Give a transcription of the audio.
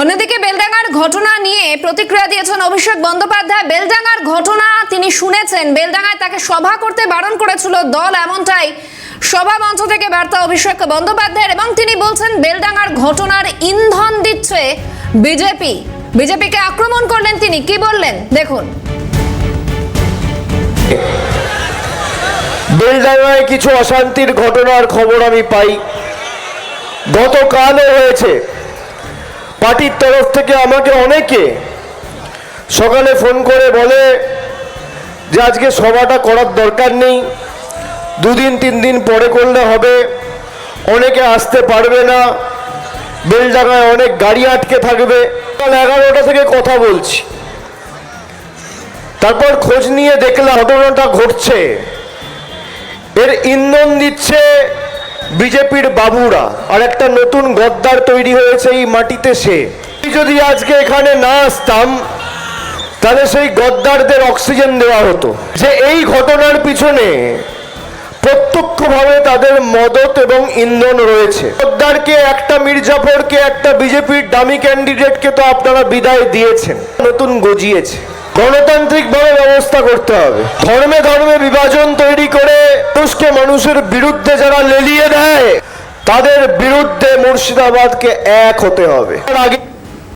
অন্যদিকে বেলডাঙ্গার ঘটনা নিয়ে প্রতিক্রিয়া দিয়েছেন অভিষেক বন্দ্যোপাধ্যায়। বেলডাঙ্গার ঘটনা তিনি শুনেছেন। বেলডাঙ্গায় তাকে সভা করতে বারণ করেছিল দল এমনটাই সভা মঞ্চ থেকে বার্তা অভিষেক বন্দ্যোপাধ্যায়ের এবং তিনি বলছেন, বেলডাঙ্গার ঘটনার ইন্ধন দিচ্ছে বিজেপি। বিজেপিকে আক্রমণ করলেন তিনি। কি বললেন? দেখুন। বেলডাঙ্গায় কিছু অশান্তির ঘটনার খবর আমি পাই। গতকালও হয়েছে। পার্টির তরফ থেকে আমাকে অনেকে সকালে ফোন করে বলে যে আজকে সভাটা করার দরকার নেই, দুদিন, তিন দিন পরে করলে হবে, অনেকে আসতে পারবে না, বেলডাঙ্গায় অনেক গাড়ি আটকে থাকবে। সকাল এগারোটা থেকে কথা বলছি। তারপর খোঁজ নিয়ে দেখলাম ঘটনাটা ঘটছে। এর ইন্ধন দিচ্ছে বিজেপির বাবুরা, আর একটা নতুন গদ্দার তৈরি হয়েছে এই মাটিতে সে। যদি আজকে এখানে না আসতাম, তাহলে সেই গদ্দারদের অক্সিজেন দেওয়া হতো। যে এই ঘটনার পিছনে প্রত্যক্ষভাবে তাদের মদত এবং ইন্ধন রয়েছে। গদ্দারকে, একটা মির্জাফরকে, একটা বিজেপির দামি ক্যান্ডিডেটকে তো আপনারা বিদায় দিয়েছেন, নতুন গজিয়েছে। গণতান্ত্রিকভাবে ব্যবস্থা করতে হবে। ধর্মে ধর্মে বিভাজন তৈরি করে মানুষকে মানুষের বিরুদ্ধে যারা লেলিয়ে দেয় তাদের বিরুদ্ধে মুর্শিদাবাদকে এক হতে হবে। আগে